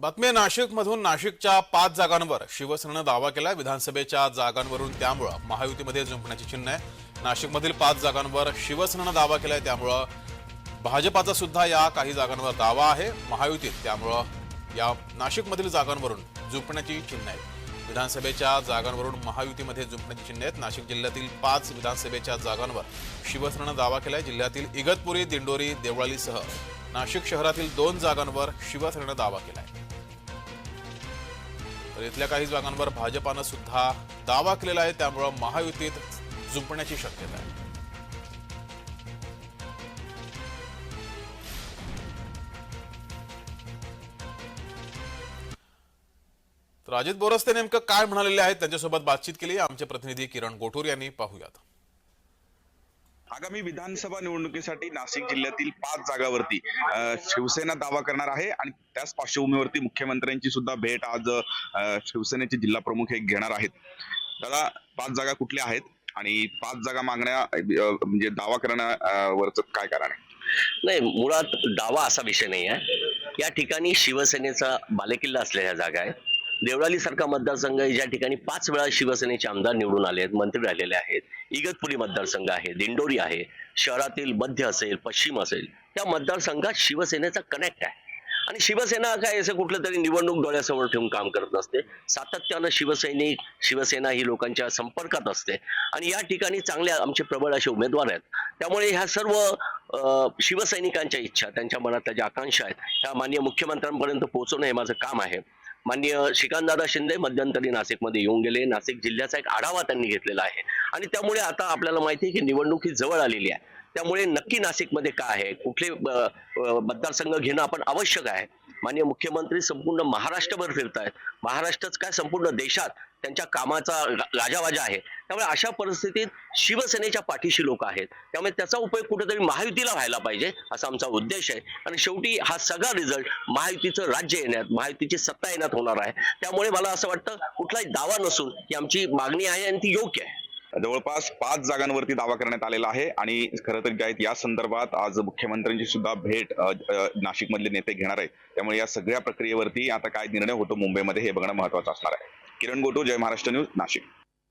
बातमी नाशिकमधून नाशिकच्या पाच जागांवर शिवसेनेनं दावा केला विधानसभेच्या जागांवरून त्यामुळं महायुतीमध्ये जुंपण्याची चिन्ह आहे नाशिकमधील पाच जागांवर शिवसेनेनं दावा केलाय. त्यामुळं भाजपाचा सुद्धा या काही जागांवर दावा आहे. महायुतीत त्यामुळं या नाशिकमधील जागांवरून जुंपण्याची चिन्ह आहेत. विधानसभेच्या जागांवरून महायुतीमध्ये जुंपण्याची चिन्ह आहेत. नाशिक जिल्ह्यातील पाच विधानसभेच्या जागांवर शिवसेनेनं दावा केलाय. जिल्ह्यातील इगतपुरी दिंडोरी देवळालीसह नाशिक शहरातील दोन जागांवर शिवसेनेनं दावा केलाय. तर इथल्या काही जागांवर भाजपानं सुद्धा दावा केलेला आहे. त्यामुळं महायुतीत जुंपण्याची शक्यता आहे. तर अजित बोरस्ते नेमकं काय म्हणालेले आहेत? त्यांच्यासोबत बातचीत केली. आमचे प्रतिनिधी किरण गोठूर यांनी पाहूयात. आगामी विधानसभा निवडणुकीसाठी नाशिक जिल्ह्यातील पाच जागावरती शिवसेना दावा करणार आहे आणि त्याच पार्श्वभूमीवरती मुख्यमंत्र्यांची सुद्धा भेट आज शिवसेनेचे जिल्हा प्रमुख हे घेणार आहेत. दादा पाच जागा कुठल्या आहेत? आणि पाच जागा मागण्या म्हणजे दावा करण्यावरच काय कारण आहे? नाही मुळात दावा असा विषय नाही आहे या ठिकाणी शिवसेनेचा बालेकिल्ला असलेल्या जागा आहेत. देवळाली सारखा मतदारसंघ आहे. ज्या ठिकाणी पाच वेळा शिवसेनेचे आमदार निवडून आले आहेत मंत्री राहिलेले आहेत. इगतपुरी मतदारसंघ आहे दिंडोरी आहे शहरातील मध्य असेल पश्चिम असेल त्या मतदारसंघात शिवसेनेचा कनेक्ट आहे. आणि शिवसेना काय असं कुठलं तरी निवडणूक डोळ्यासमोर ठेवून काम करत नसते सातत्यानं शिवसैनिक शिवसेना ही लोकांच्या संपर्कात असते. आणि या ठिकाणी चांगले आमचे प्रबळ असे उमेदवार आहेत. त्यामुळे ह्या सर्व शिवसैनिकांच्या इच्छा त्यांच्या मनातल्या ज्या आकांक्षा आहेत त्या माननीय मुख्यमंत्र्यांपर्यंत पोहोचवणं हे माझं काम आहे. माननीय श्रीकांतदादा शिंदे मध्यंतरी नाशिकमध्ये येऊन गेले. नाशिक जिल्ह्याचा एक आढावा त्यांनी घेतलेला आहे. आणि त्यामुळे आता आपल्याला माहिती आहे की निवडणूक ही जवळ आलेली आहे. त्यामुळे नक्की नाशिकमध्ये काय आहे? कुठले मतदारसंघ घेणं आपण आवश्यक आहे. माननीय मुख्यमंत्री संपूर्ण महाराष्ट्रभर फिरतायत. महाराष्ट्रच काय संपूर्ण देशात त्यांच्या कामाचा राजावाजा गाजावाजा आहे. त्यामुळे अशा परिस्थितीत शिवसेनेच्या पाठीशी लोक आहेत. त्यामुळे त्याचा उपयोग कुठेतरी महायुतीला व्हायला पाहिजे असा आमचा उद्देश आहे. आणि शेवटी हा सगळा रिझल्ट महायुतीचं राज्य येण्यात महायुतीची सत्ता येण्यात होणार आहे. त्यामुळे मला असं वाटतं कुठलाही दावा नसून ही आमची मागणी आहे आणि ती योग्य आहे. जवळपास पाच जागांवरती दावा करण्यात आलेला आहे. आणि खरं तर काय आहेत या संदर्भात आज मुख्यमंत्र्यांची सुद्धा भेट नाशिकमधले नेते घेणार आहेत. त्यामुळे या सगळ्या प्रक्रियेवरती आता काय निर्णय होतो मुंबईमध्ये हे बघणं महत्वाचं असणार आहे. किरण गोटू जय महाराष्ट्र न्यूज नाशिक.